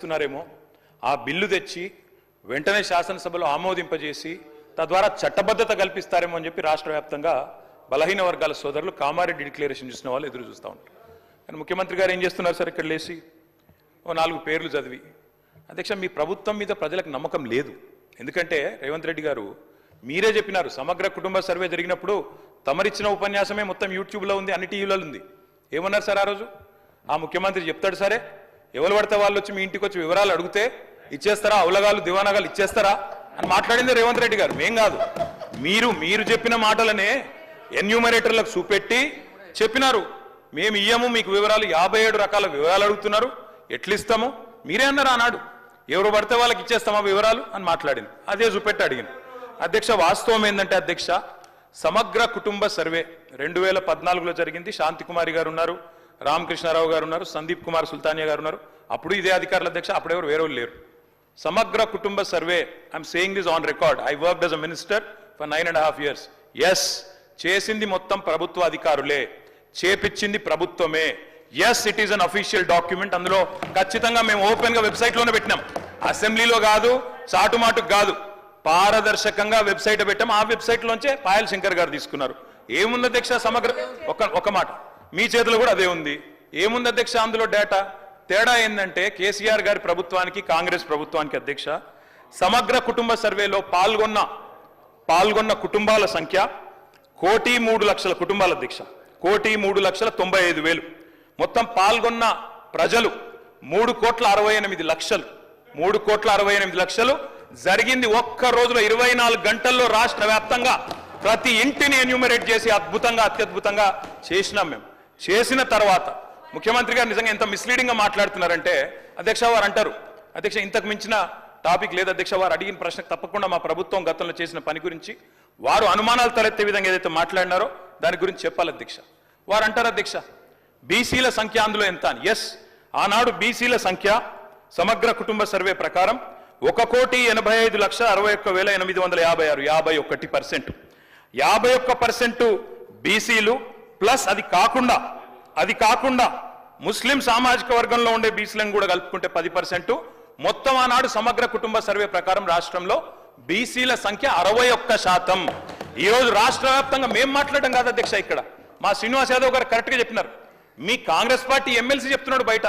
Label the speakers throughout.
Speaker 1: చేస్తున్నారేమో ఆ బిల్లు తెచ్చి వెంటనే శాసనసభలో ఆమోదింపజేసి తద్వారా చట్టబద్ధత కల్పిస్తారేమో అని చెప్పి రాష్ట్ర వ్యాప్తంగా బలహీన వర్గాల సోదరులు కామారెడ్డి డిక్లరేషన్ చూసిన వాళ్ళు ఎదురు చూస్తూ ఉంటారు. కానీ ముఖ్యమంత్రి గారు ఏం చేస్తున్నారు సార్ ఇక్కడ లేచి? ఓ నాలుగు పేర్లు చదివి. అధ్యక్ష మీ ప్రభుత్వం మీద ప్రజలకు నమ్మకం లేదు. ఎందుకంటే రేవంత్ రెడ్డి గారు మీరే చెప్పినారు సమగ్ర కుటుంబ సర్వే జరిగినప్పుడు తమరిచ్చిన ఉపన్యాసమే మొత్తం యూట్యూబ్లో ఉంది అన్ని టీవీలలో ఉంది. ఏమన్నారు సార్ ఆ రోజు? ఆ ముఖ్యమంత్రి చెప్తాడు సరే ఎవరు పడితే వాళ్ళు వచ్చి మీ ఇంటికి వచ్చి వివరాలు అడిగితే ఇచ్చేస్తారా? అవులగాలు దివానగాలు ఇచ్చేస్తారా? అని మాట్లాడింది రేవంత్ రెడ్డి గారు. మేం కాదు. మీరు మీరు చెప్పిన మాటలనే ఎన్యూమరేటర్లకు చూపెట్టి చెప్పినారు. మేము ఇయ్యము మీకు వివరాలు యాభై ఏడు రకాల వివరాలు అడుగుతున్నారు. ఎట్లిస్తాము మీరే అన్నారు ఆనాడు. ఎవరు పడితే వాళ్ళకి ఇచ్చేస్తామా వివరాలు? అని మాట్లాడింది. అదే చూపెట్టి అడిగింది. అధ్యక్ష వాస్తవం ఏంటంటే అధ్యక్ష సమగ్ర కుటుంబ సర్వే రెండు వేల పద్నాలుగులో జరిగింది. శాంతి కుమారి గారు ఉన్నారు. రామకృష్ణారావు గారు ఉన్నారు సందీప్ కుమార్ సుల్తానియా గారు ఉన్నారు. అప్పుడు ఇదే అధికారుల అధ్యక్ష అప్పుడెవరు వేరే లేరు. సమగ్ర కుటుంబ survey I'm saying this on record I work as a minister for nine and half years yes చేసింది మొత్తం ప్రభుత్వ అధికారులే. చేపించింది ప్రభుత్వమే. Yes it is an official document అందులో ఖచ్చితంగా మేము ఓపెన్గా వెబ్సైట్లోనే పెట్టినాం. అసెంబ్లీలో కాదు చాటుమాటుకు కాదు. పారదర్శకంగా వెబ్సైట్ పెట్టాం. ఆ వెబ్సైట్ లోంచే పాయల్ శంకర్ గారు తీసుకున్నారు. ఏముంది అధ్యక్ష సమగ్ర ఒక ఒక మాట. మీ చేతిలో కూడా అదే ఉంది. ఏముంది అధ్యక్ష అందులో డేటా తేడా ఏంటంటే కేసీఆర్ గారి ప్రభుత్వానికి కాంగ్రెస్ ప్రభుత్వానికి అధ్యక్ష సమగ్ర కుటుంబ సర్వేలో పాల్గొన్న పాల్గొన్న కుటుంబాల సంఖ్య కోటి మూడు లక్షల కుటుంబాల అధ్యక్ష. కోటి మూడు లక్షల తొంభై ఐదు వేలు. మొత్తం పాల్గొన్న ప్రజలు మూడు కోట్ల అరవై ఎనిమిది లక్షలు. మూడు కోట్ల అరవై ఎనిమిది లక్షలు. జరిగింది ఒక్క రోజులో ఇరవై నాలుగు గంటల్లో రాష్ట్ర వ్యాప్తంగా ప్రతి ఇంటిని ఎన్యూమరేట్ చేసి అద్భుతంగా అత్యద్భుతంగా చేసినాం మేము. చేసిన తర్వాత ముఖ్యమంత్రి గారు నిజంగా ఎంత మిస్లీడింగ్గా మాట్లాడుతున్నారంటే అధ్యక్ష వారు అంటారు అధ్యక్ష ఇంతకు మించిన టాపిక్ లేదు అధ్యక్ష వారు అడిగిన ప్రశ్న తప్పకుండా మా ప్రభుత్వం గతంలో చేసిన పని గురించి వారు అనుమానాలు తలెత్తే విధంగా ఏదైతే మాట్లాడినారో దాని గురించి చెప్పాలి అధ్యక్ష. వారు అంటారు అధ్యక్ష బీసీల సంఖ్య అందులో ఎంత అని. ఎస్ ఆనాడు బీసీల సంఖ్య సమగ్ర కుటుంబ సర్వే ప్రకారం ఒక కోటి ఎనభై ఐదు లక్షల అరవై ఒక్క వేల ఎనిమిది వందల యాభై ఆరు యాభై ఒకటి పర్సెంట్. యాభై ఒక్క పర్సెంట్ బీసీలు ప్లస్ అది కాకుండా అది కాకుండా ముస్లిం సామాజిక వర్గంలో ఉండే బీసీలను కూడా కలుపుకుంటే పది పర్సెంట్. మొత్తం ఆనాడు సమగ్ర కుటుంబ సర్వే ప్రకారం రాష్ట్రంలో బీసీల సంఖ్య అరవై ఒక్క శాతం. ఈ రోజు రాష్ట్ర వ్యాప్తంగా మేము మాట్లాడడం కాదు అధ్యక్ష ఇక్కడ. మా శ్రీనివాస్ యాదవ్ గారు కరెక్ట్గా చెప్పినారు. మీ కాంగ్రెస్ పార్టీ ఎమ్మెల్సీ చెప్తున్నాడు బయట.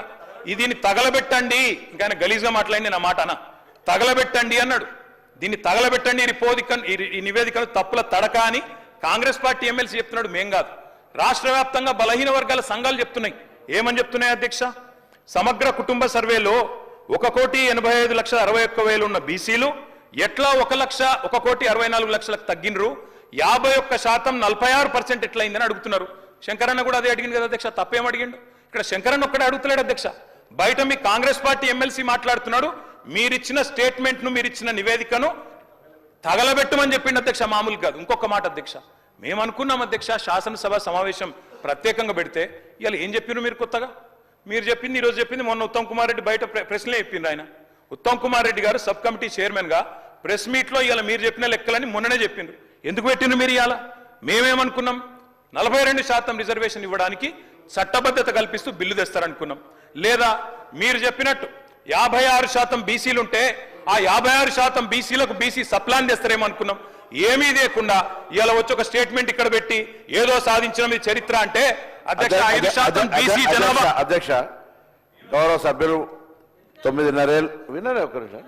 Speaker 1: దీన్ని తగలబెట్టండి. ఇంకా ఆయన గలీజ్గా మాట్లాడింది నా మాట అన్న. తగలబెట్టండి అన్నాడు. దీన్ని తగలబెట్టండి ఈ రిపోదిక ఈ నివేదికను తప్పుల తడక అని కాంగ్రెస్ పార్టీ ఎమ్మెల్సీ చెప్తున్నాడు మేం కాదు. రాష్ట్ర వ్యాప్తంగా బలహీన వర్గాల సంఘాలు చెప్తున్నాయి. ఏమని చెప్తున్నాయి అధ్యక్ష? సమగ్ర కుటుంబ సర్వేలో ఒక కోటి ఎనభై ఐదు లక్షల అరవై ఒక్క వేలు ఉన్న బీసీలు ఎట్లా ఒక లక్ష ఒక కోటి అరవై నాలుగు లక్షలకు తగ్గినరు? యాభై ఒక్క శాతం నలభై ఆరు పర్సెంట్ ఎట్లయిందని అడుగుతున్నారు. శంకరన్న కూడా అదే అడిగింది కదా అధ్యక్ష తప్పేం అడిగిండు? ఇక్కడ శంకరన్న ఒక్కడే అడుగుతున్నాడు అధ్యక్ష. బయట మీ కాంగ్రెస్ పార్టీ ఎమ్మెల్సీ మాట్లాడుతున్నాడు మీరిచ్చిన స్టేట్మెంట్ను మీరిచ్చిన నివేదికను తగలబెట్టమని చెప్పిండు అధ్యక్ష మామూలు కాదు. ఇంకొక మాట అధ్యక్ష. మేమనుకున్నాం అధ్యక్ష శాసనసభ సమావేశం ప్రత్యేకంగా పెడితే. ఇవాళ ఏం చెప్పినారు మీరు కొత్తగా? మీరు చెప్పింది ఈరోజు చెప్పింది మొన్న ఉత్తమ్ కుమార్ రెడ్డి బయట ప్రశ్నలే చెప్పిండ్రు ఆయన. ఉత్తమ్ కుమార్ రెడ్డి గారు సబ్ కమిటీ చైర్మన్గా ప్రెస్ మీట్లో ఇవాళ మీరు చెప్పిన లెక్కలని మొన్ననే చెప్పిండ్రు. ఎందుకు పెట్టిండ్రు మీరు ఇవాళ? మేమేమనుకున్నాం? నలభై రెండు శాతం రిజర్వేషన్ ఇవ్వడానికి చట్టబద్ధత కల్పిస్తూ బిల్లు తెస్తారనుకున్నాం. లేదా మీరు చెప్పినట్టు యాభై ఆరు శాతం బీసీలుంటే ఆ యాభై ఆరు శాతం బీసీలకు బీసీ సప్లాన్ చేస్తారేమో అనుకున్నాం. ఏమీ లేకుండా ఇలా వచ్చి ఒక స్టేట్మెంట్ ఇక్కడ పెట్టి ఏదో సాధించిన మీ చరిత్ర అంటే అధ్యక్ష ఐదు శాతం బీసీ జనాభా.
Speaker 2: అధ్యక్ష గౌరవ సభ్యులు తొమ్మిదిన్నరేళ్ళు విన్నారే ఒక్క నిమిషం.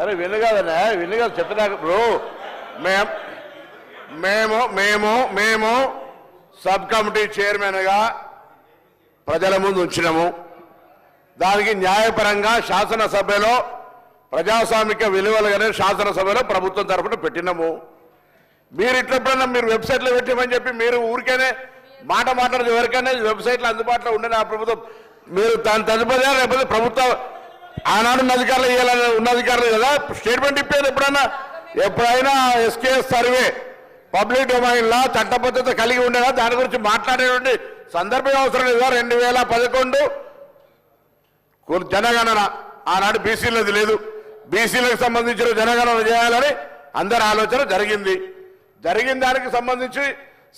Speaker 2: అరే విను కాదన్నా విను కాదు చెప్తున్నా బ్రో మేం మేము మేము మేము సబ్ కమిటీ చైర్మన్గా ప్రజల ముందు ఉంచినాము. దానికి న్యాయపరంగా శాసనసభలో ప్రజాస్వామిక విలువలుగానే శాసనసభలో ప్రభుత్వం తరఫున పెట్టినాము. మీరు ఇట్లప్పుడన్నా మీరు వెబ్సైట్లో పెట్టామని చెప్పి మీరు ఊరికేనే మాట మాట్లాడదు ఎవరికైనా వెబ్సైట్లో అందుబాటులో ఉండే ఆ ప్రభుత్వం. మీరు దాని తదుపరి లేకపోతే ప్రభుత్వం ఆనాడు ఉన్న అధికారులు ఇవ్వాలని ఉన్న అధికారులు కదా? స్టేట్మెంట్ ఇప్పేది ఎప్పుడైనా ఎప్పుడైనా ఎస్కేఎస్ సర్వే పబ్లిక్ డొమైన్లా చట్టబద్ధత కలిగి ఉండేలా దాని గురించి మాట్లాడేటువంటి సందర్భం అవసరం లేదా? రెండు వేల పదకొండు కొన్ని జనగణన. ఆనాడు బీసీలది లేదు. బీసీలకు సంబంధించిన జనగణన చేయాలని అందరి ఆలోచన జరిగింది. జరిగిన దానికి సంబంధించి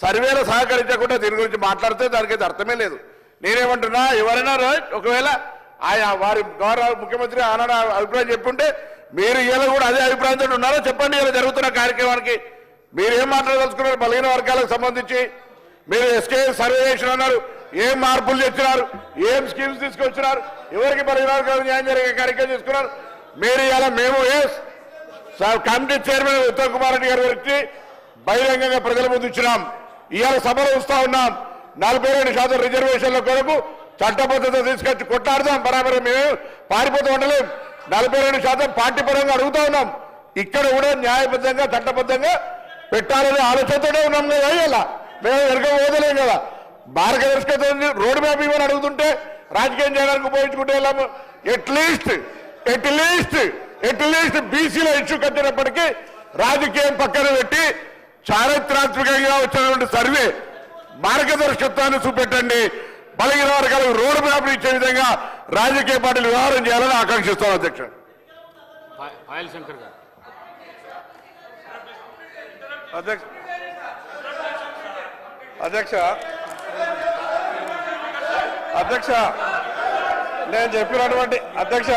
Speaker 2: సర్వేలు సహకరించకుండా దీని గురించి మాట్లాడితే దానికి అర్థమే లేదు. నేనేమంటున్నా ఎవరైనా ఒకవేళ ఆయా వారి గౌరవ ముఖ్యమంత్రి ఆనాడు అభిప్రాయం చెప్పుంటే మీరు ఇలా కూడా అదే అభిప్రాయంతో ఉన్నారో? చెప్పండి ఇలా జరుగుతున్న కార్యక్రమానికి. మీరు ఏం మాట్లాడదలుచుకున్నారు? బలహీన వర్గాలకు సంబంధించి. మీరు ఎస్కే సర్వే చేసిన అన్నారు ఏం మార్పులు తెచ్చినారు? ఏం స్కీమ్స్ తీసుకొచ్చినారు? ఎవరికి బలహీన వర్గాలు న్యాయం జరిగే కార్యక్రమం తీసుకున్నారు? మీరు ఇలా మేము కమిటీ చైర్మన్ ఉత్తమ్ కుమార్ రెడ్డి గారి గురించి బహిరంగంగా ప్రజల ముందు ఇచ్చినాం. ఇవాళ సభలో వస్తా ఉన్నాం. నలభై రెండు శాతం రిజర్వేషన్ల కొరకు చట్టబద్ధత తీసుకొచ్చి కొట్లాడదాం. బరాబర్ మేము పారిపోతూ ఉండలేం. నలభై రెండు శాతం పార్టీ పరంగా అడుగుతా ఉన్నాం. ఇక్కడ కూడా న్యాయబద్ధంగా చట్టబద్ధంగా పెట్టాలనే ఆలోచనతోనే ఉన్నాం కదా ఇలా మేము ఎరగ పోదలేం కదా. మార్గదర్శకత రోడ్ మ్యాప్ ఇవ్వని అడుగుతుంటే రాజకీయం చేయడానికి ఉపయోగించుకుంటే వెళ్ళాము. At least at least at least బీసీలో ఇష్యూ కట్టినప్పటికీ రాజకీయం పక్కన పెట్టి చారిత్రాత్మకంగా వచ్చినటువంటి సర్వే మార్గదర్శకత్వాన్ని చూపెట్టండి. బలహీన వర్గాలకు రోడ్ మ్యాప్ ఇచ్చే విధంగా రాజకీయ పార్టీలు వ్యవహారం చేయాలని ఆకాంక్షిస్తాను అధ్యక్ష
Speaker 3: అధ్యక్ష అధ్యక్ష నేను చెప్పినటువంటి అధ్యక్ష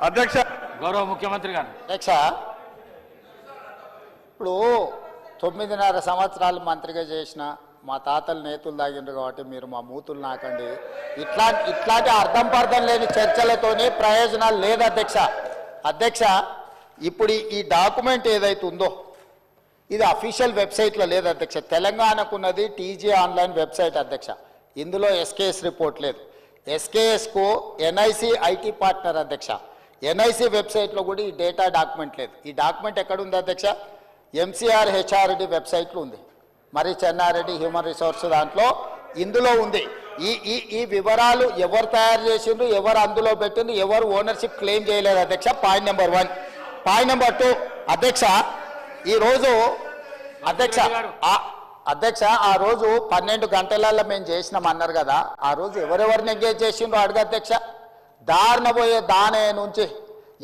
Speaker 3: అధ్యక్ష.
Speaker 4: గౌరవ ముఖ్యమంత్రి గారు.
Speaker 5: అధ్యక్ష ఇప్పుడు తొమ్మిదిన్నర సంవత్సరాలు మంత్రిగా చేసిన మా తాతలు నేతులు తాగిండ్రు కాబట్టి మీరు మా మూతులు నాకండి. ఇట్లా ఇట్లాంటి అర్థం పర్థం లేని చర్చలతోని ప్రయోజనాలు లేదు అధ్యక్ష. అధ్యక్ష ఇప్పుడు ఈ- ఈ డాక్యుమెంట్ ఏదైతే ఉందో ఇది అఫీషియల్ వెబ్సైట్లో లేదు అధ్యక్ష. తెలంగాణకున్నది టీజీ ఆన్లైన్ వెబ్సైట్ అధ్యక్ష. ఇందులో ఎస్కేఎస్ రిపోర్ట్ లేదు. ఎస్కేఎస్కు ఎన్ఐసి ఐటీ పార్ట్నర్ అధ్యక్ష. ఎన్ఐసి వెబ్సైట్లో కూడా ఈ డేటా డాక్యుమెంట్ లేదు. ఈ డాక్యుమెంట్ ఎక్కడ ఉంది అధ్యక్ష? ఎంసీఆర్ హెచ్ఆర్డి వెబ్సైట్లో ఉంది. మరి చెన్నారెడ్డి హ్యూమన్ రిసోర్స్ దాంట్లో ఇందులో ఉంది. ఈ ఈ ఈ వివరాలు ఎవరు తయారు చేసిండ్రు ఎవరు అందులో పెట్టిండ్రు ఎవరు ఓనర్షిప్ క్లెయిమ్ చేయలేదు అధ్యక్ష? Point number one. Point number two. అధ్యక్ష ఈరోజు అధ్యక్ష ఆ- అధ్యక్ష ఆ రోజు పన్నెండు గంటలలో మేము చేసినాం అన్నారు కదా. ఆ రోజు ఎవరెవరిని ఎంగేజ్ చేసిండ్రో అడుగు అధ్యక్ష. దారిన పోయే దానే నుంచి.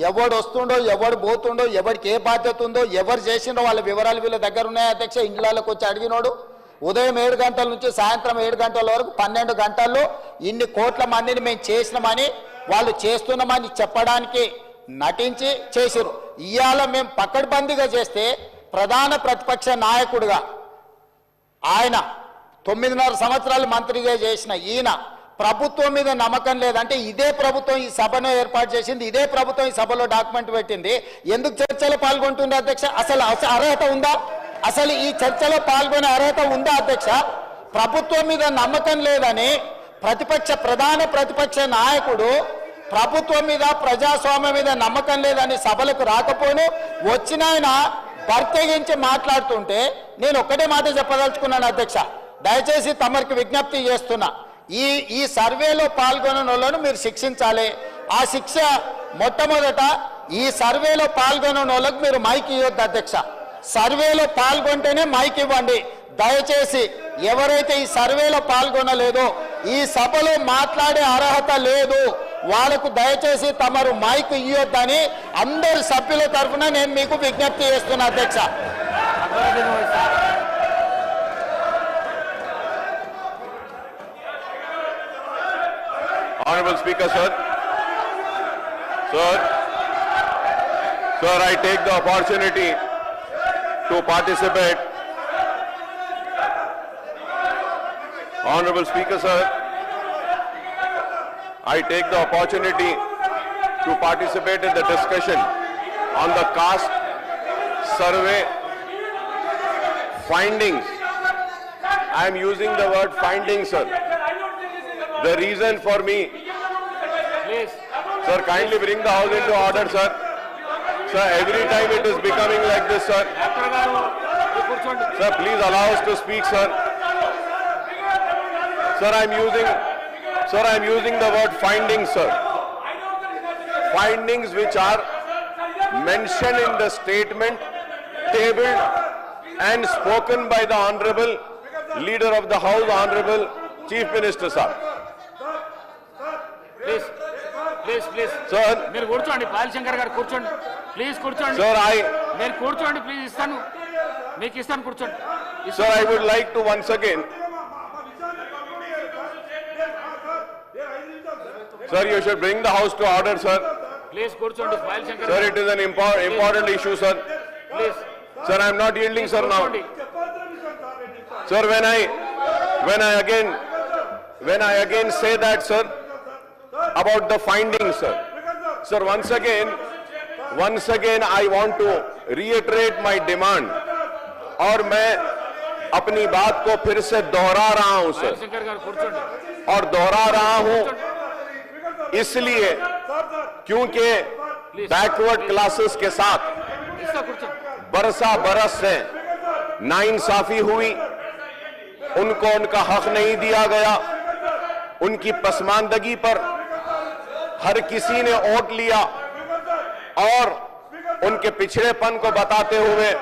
Speaker 5: ఎవడు వస్తుండో ఎవడు పోతుండో ఎవరికి ఏ బాధ్యత ఉందో ఎవరు చేసిండో వాళ్ళ వివరాలు వీళ్ళ దగ్గర ఉన్నాయి అధ్యక్ష? ఇండ్లలోకి వచ్చి అడిగినోడు. ఉదయం ఏడు గంటల నుంచి సాయంత్రం ఏడు గంటల వరకు పన్నెండు గంటల్లో ఇన్ని కోట్ల మందిని మేము చేసినామని వాళ్ళు చేస్తున్నామని చెప్పడానికి నటించి చేసిరు ఇవాళ మేము పక్కడబందీగా చేస్తే ప్రధాన ప్రతిపక్ష నాయకుడిగా ఆయన తొమ్మిదిన్నర సంవత్సరాలు మంత్రిగా చేసిన ఈయన ప్రభుత్వం మీద నమ్మకం లేదంటే ఇదే ప్రభుత్వం ఈ సభను ఏర్పాటు చేసింది ఇదే ప్రభుత్వం ఈ సభలో డాక్యుమెంట్ పెట్టింది. ఎందుకు చర్చలో పాల్గొంటుంది అధ్యక్ష? అసలు అర్హత ఉందా? అసలు ఈ చర్చలో పాల్గొనే అర్హత ఉందా అధ్యక్ష? ప్రభుత్వం మీద నమ్మకం లేదని ప్రతిపక్ష ప్రధాన ప్రతిపక్ష నాయకుడు ప్రభుత్వం మీద ప్రజాస్వామ్యం మీద నమ్మకం లేదని సభలకు రాకపోను వచ్చిన ఆయన బర్తెగించి మాట్లాడుతుంటే నేను ఒక్కటే మాట చెప్పదలుచుకున్నాను అధ్యక్ష. దయచేసి తమరికి విజ్ఞప్తి చేస్తున్నా. ఈ ఈ సర్వేలో పాల్గొనని వాళ్ళను మీరు శిక్షించాలి. ఆ శిక్ష మొట్టమొదట ఈ సర్వేలో పాల్గొనని వాళ్ళకు మీరు మైక్ ఇవ్వద్దు అధ్యక్ష. సర్వేలో పాల్గొంటేనే మైక్ ఇవ్వండి. దయచేసి ఎవరైతే ఈ సర్వేలో పాల్గొనలేదో ఈ సభలో మాట్లాడే అర్హత లేదు వాళ్ళకు దయచేసి తమరు మైక్ ఇవ్వద్దని అందరి సభ్యుల తరఫున నేను మీకు విజ్ఞప్తి చేస్తున్నా అధ్యక్ష.
Speaker 3: Honorable Speaker, sir. Sir, sir, I take the opportunity to participate. Honorable Speaker, sir, I take the opportunity to participate in the discussion on the caste survey findings. I am using the word findings, sir. The reason for me Sir, kindly bring the house into order, sir. Sir, every time it is becoming like this, sir. Sir, please allow us to speak, sir. Sir, I'm using, sir, I'm using the word findings, sir. Findings which are mentioned in the statement tabled and spoken by the Honorable Leader of the House, Honorable Chief Minister, sir.
Speaker 4: Please. Please please
Speaker 3: Sir,
Speaker 4: మీరు కూర్చోండి పాయల్ శంకర్ గారు కూర్చోండి please కూర్చోండి
Speaker 3: sir, I,
Speaker 4: మీరు కూర్చోండి please ఇస్తాను మీకు ఇస్తాను కూర్చోండి
Speaker 3: Sir, I would like to once again, Sir, you should bring the house to order, sir.
Speaker 4: Please కూర్చోండి smile Shankar
Speaker 3: Sir, it is an impor- important issue, sir.
Speaker 4: Please
Speaker 3: Sir, I am not yielding, sir, now.
Speaker 4: కూర్చోండి
Speaker 3: Sir, when I, when I again, when I again say that, sir, about the findings, sir. Sir, once again, once again, I want to reiterate my demand. اور میں اپنی بات کو پھر سے دوہرا
Speaker 4: رہا
Speaker 3: ہوں
Speaker 4: سر اور دوہرا
Speaker 3: رہا ہوں اس لیے کیونکہ بیکورڈ کلاسز کے ساتھ برسا
Speaker 4: برس سے
Speaker 3: ناانصافی ہوئی ان کو ان کا حق نہیں دیا گیا ان کی پسماندگی پر हर किसी ने vote लिया और उनके पिछड़ेपन को बताते हुए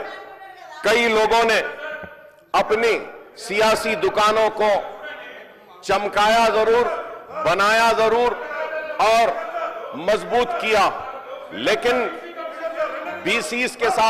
Speaker 3: कई लोगों ने अपनी सियासी दुकानों को चमकाया ज़रूर, बनाया ज़रूर और मज़बूत किया। लेकिन बीसीस के साथ